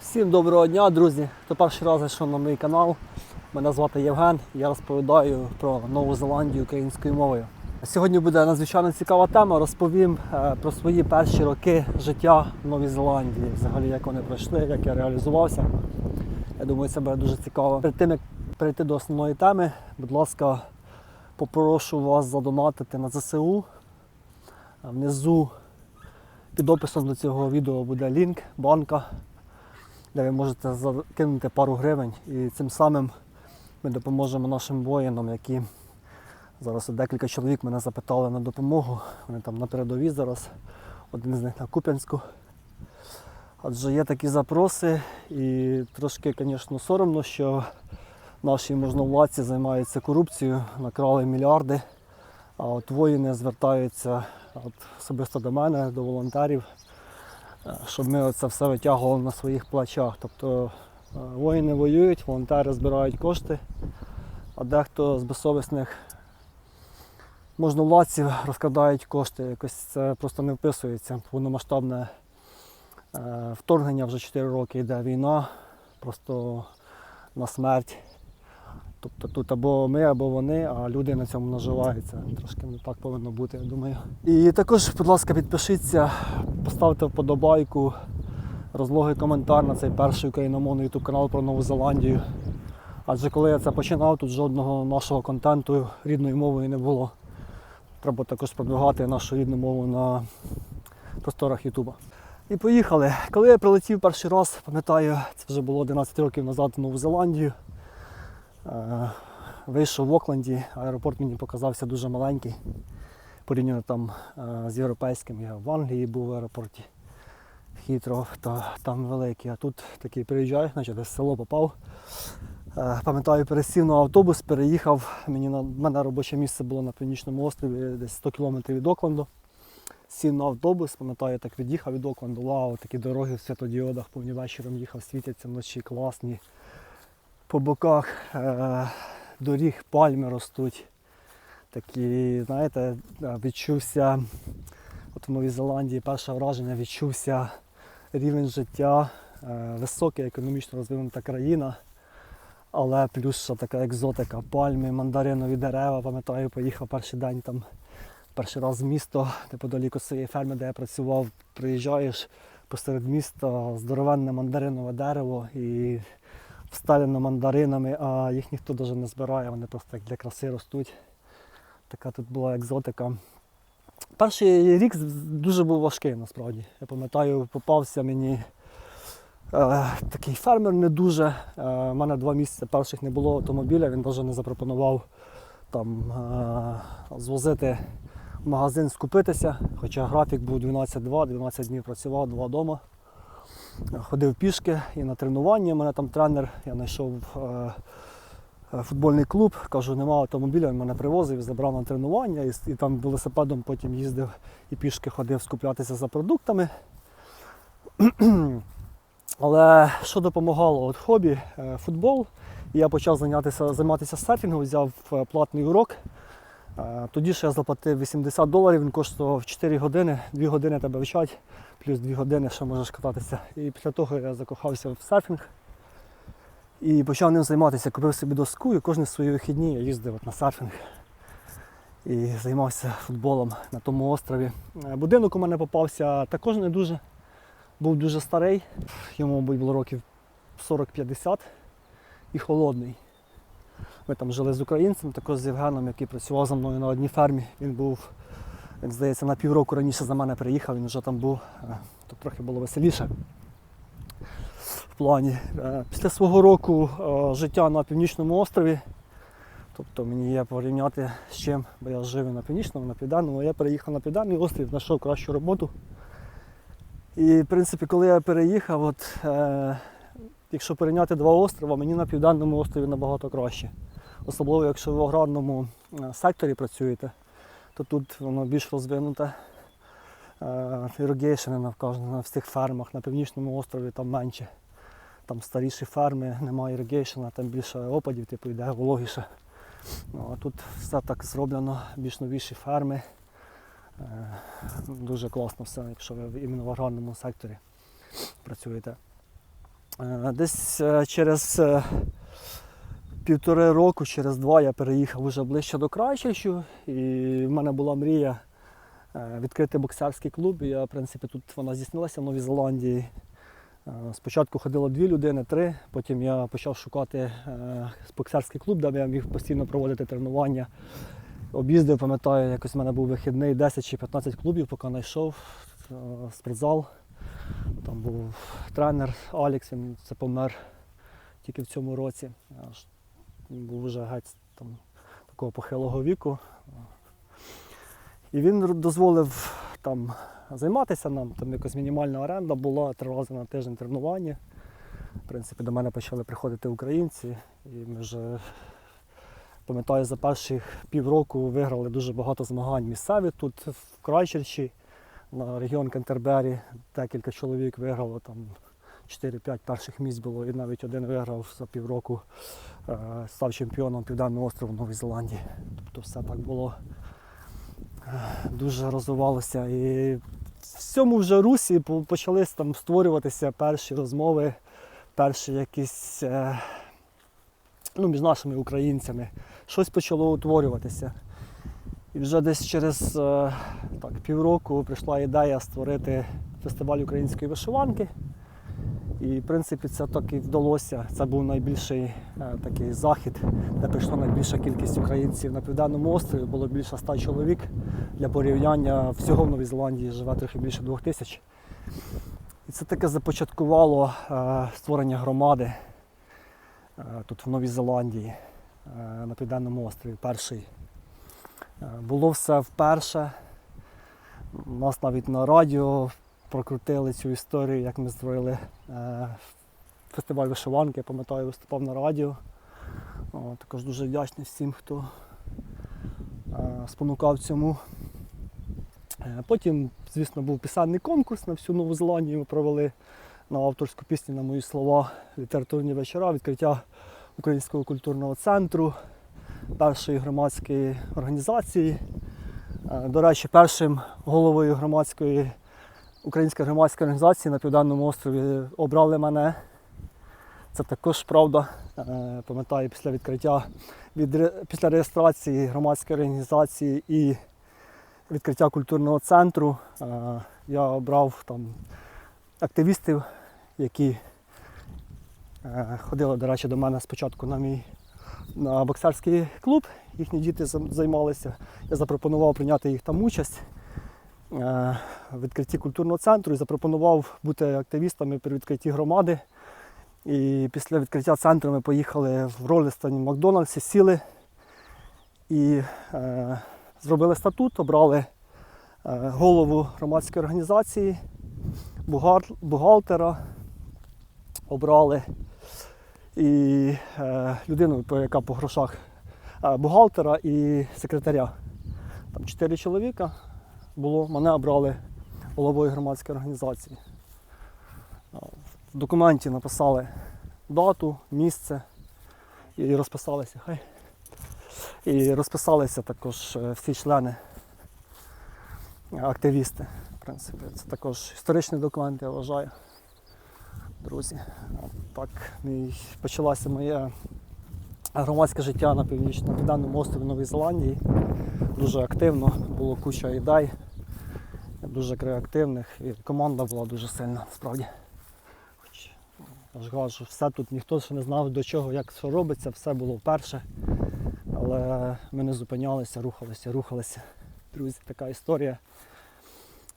Всім доброго дня, друзі! Хто перший раз зайшов на мій канал. Мене звати Євген. Я розповідаю про Нову Зеландію українською мовою. Сьогодні буде надзвичайно цікава тема. Розповім е, про свої перші роки життя в Новій Зеландії, взагалі як вони пройшли, як я реалізувався. Я думаю, це буде дуже цікаво. Перед тим як перейти до основної теми, будь ласка, попрошу вас задонатити на ЗСУ. Внизу під описом до цього відео буде лінк, банка де ви можете закинути пару гривень і цим самим ми допоможемо нашим воїнам, які зараз декілька чоловік мене запитали на допомогу. Вони там на передовій зараз, один з них на Куп'янську. Адже є такі запроси і трошки, звісно, соромно, що наші можновладці займаються корупцією, накрали мільярди, а от воїни звертаються от, особисто до мене, до волонтерів щоб ми це все витягували на своїх плечах. Тобто е, воїни воюють, волонтери збирають кошти, а дехто з безсовісних можновладців розкрадають кошти. Якось це просто не вписується. Повномасштабне е, вторгнення вже 4 роки йде війна, просто на смерть. Тобто тут або ми, або вони, а люди на цьому наживаються. Трошки не так повинно бути, я думаю. І також, будь ласка, підпишіться, поставте вподобайку, розлогий коментар на цей перший україномовний YouTube канал про Нову Зеландію. Адже коли я це починав, тут жодного нашого контенту рідною мовою не було. Треба також продвигати нашу рідну мову на просторах Ютуба. І поїхали. Коли я прилетів перший раз, пам'ятаю, це вже було 11 років назад в Нову Зеландію. Е, Вийшов в Окленді, аеропорт мені показався дуже маленький. Порівняно там е, з європейським. Я в Англії був в аеропорті Хітров, та там великий. А тут такий приїжджаю, значить десь в село попав. Е, Пам'ятаю, пересів на автобус, переїхав. Мені на мене робоче місце було на північному острові, десь 100 кілометрів від Окленду. Сів на автобус, пам'ятаю, так від'їхав від Окленду. Вау, такі дороги в святодіодах, повні вечором їхав, світяться вночі, класні. По боках е, доріг пальми ростуть. Такі, знаєте, е, відчувся, от в Новій Зеландії перше враження відчувся рівень життя, е, висока економічно розвинута країна, але плюс ще така екзотика, пальми, мандаринові дерева. Пам'ятаю, поїхав перший день там, перший раз в місто, неподалік своєї ферми, де я працював, приїжджаєш посеред міста, здоровенне мандаринове дерево і всталено мандаринами, а їх ніхто навіть не збирає, вони просто як для краси ростуть. Така тут була екзотика. Перший рік дуже був важкий насправді. Я пам'ятаю, попався мені е, такий фермер не дуже. Е, У мене два місяці перших не було автомобіля, він навіть не запропонував там, е, звозити в магазин, скупитися, хоча графік був 12-2, 12 днів працював, два вдома. Ходив пішки і на тренування. У мене там тренер, я знайшов е, е, футбольний клуб, кажу, нема автомобіля, він мене привозив, забрав на тренування і, і там велосипедом потім їздив і пішки ходив скуплятися за продуктами. Але що допомагало? От хобі, е, футбол. Я почав зайнятися, займатися серфінгом, взяв платний урок. Е, Тоді ж я заплатив 80 доларів, він коштував 4 години, 2 години тебе вчать, плюс 2 години ще можеш кататися. І після того я закохався в серфінг і почав ним займатися. Купив собі доску і кожні свої вихідні я їздив от на серфінг і займався футболом на тому острові. Е, Будинок у мене попався також не дуже, був дуже старий, йому, мабуть, було років 40-50 і холодний. Ми там жили з українцем, також з Євгеном, який працював за мною на одній фермі. Він був, він, здається, на півроку раніше за мене приїхав, він вже там був, е, то трохи було веселіше в плані. Е, Після свого року е, життя на північному острові, тобто мені є порівняти з чим, бо я жив на північному, на південному, я переїхав на південний острів, знайшов кращу роботу. І в принципі, коли я переїхав, от, якщо порівняти два острова, мені на південному острові набагато краще. Особливо, якщо ви в аграрному е, секторі працюєте, то тут воно більш розвинуте. Ірогейшени на, на всіх фермах, на північному острові там менше. Там старіші ферми, немає іригейшена, там більше опадів, типу йде вологіше. Ну, а тут все так зроблено, більш новіші ферми. Е, Дуже класно все, якщо ви іменно в аграрному секторі працюєте. Е, Десь е, через е, півтори року, через два я переїхав уже ближче до Крайчищу, і в мене була мрія відкрити боксерський клуб. Я, в принципі, тут вона здійснилася в Новій Зеландії. Спочатку ходило дві людини, три. Потім я почав шукати боксерський клуб, де я міг постійно проводити тренування. Об'їздив, пам'ятаю, якось в мене був вихідний 10 чи 15 клубів, поки знайшов спортзал. Там був тренер Алікс, він це помер тільки в цьому році. Він був вже геть там, такого похилого віку. І він дозволив там займатися нам. Там якась мінімальна оренда була, три рази на тиждень тренування. В принципі, до мене почали приходити українці, і ми вже пам'ятаю, за перших півроку виграли дуже багато змагань місцеві тут в Крайчерчі, на регіон Кентербері. Декілька чоловік виграло там 4-5 перших місць було, і навіть один виграв за півроку, е, став чемпіоном Південного острову Нової Зеландії. Тобто все так було е, дуже розвивалося. І в цьому вже русі по- почали там створюватися перші розмови, перші якісь е, ну, між нашими українцями. Щось почало утворюватися. І вже десь через е, так, півроку прийшла ідея створити фестиваль української вишиванки. І в принципі це так і вдалося. Це був найбільший е, такий захід, де прийшла найбільша кількість українців на південному острові. Було більше ста чоловік. Для порівняння всього в Новій Зеландії живе трохи більше двох тисяч. І це таке започаткувало е, створення громади тут в Новій Зеландії на південному острові. Перший. Е, Було все вперше. Нас навіть на радіо прокрутили цю історію, як ми створили е, фестиваль вишиванки. Я пам'ятаю, виступав на радіо. О, також дуже вдячний всім, хто е, спонукав цьому. Потім, звісно, був писальний конкурс на всю Нову Зеландію. Ми провели на авторську пісню на мої слова літературні вечора, відкриття Українського культурного центру, першої громадської організації. Е, До речі, першим головою громадської української громадської організації на Південному острові обрали мене. Це також правда. Е, Пам'ятаю, після відкриття від, після реєстрації громадської організації і відкриття культурного центру е, я обрав там активістів, які ходили, до речі, до мене спочатку на мій на боксерський клуб. Їхні діти займалися. Я запропонував прийняти їх там участь е, в відкритті культурного центру і запропонував бути активістами при відкритті громади. І після відкриття центру ми поїхали в Ролістоні в Макдональдсі, сіли і е, зробили статут, обрали е, голову громадської організації, бухгалтера, обрали і е, людину, яка по грошах е, бухгалтера і секретаря. Там чотири чоловіка було, мене обрали головою громадської організації. В документі написали дату, місце і розписалися. Хай. І розписалися також е, всі члени, е, активісти. В принципі, це також історичний документ, я вважаю. Друзі, так мій, почалося моє громадське життя на північ, на південному острові Нової Зеландії. Дуже активно, було куча ідей, дуже креативних, і команда була дуже сильна, справді. Хоч, я ж кажу, все тут ніхто ще не знав до чого, як що робиться, все було вперше. Але ми не зупинялися, рухалися, рухалися. Друзі, така історія.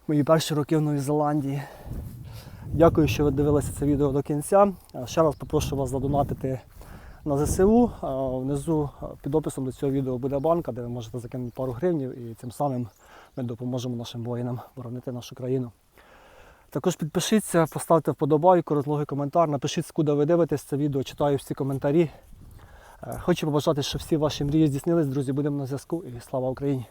Мої перші роки в Новій Зеландії. Дякую, що ви дивилися це відео до кінця. Е, Ще раз попрошу вас задонатити на ЗСУ. Е, Внизу е, під описом до цього відео буде банка, де ви можете закинути пару гривнів і цим самим ми допоможемо нашим воїнам боронити нашу країну. Також підпишіться, поставте вподобайку, розлогий коментар, напишіть, куди ви дивитесь це відео, читаю всі коментарі. Хочу побажати, щоб всі ваші мрії здійснились, друзі. Будемо на зв'язку і слава Україні!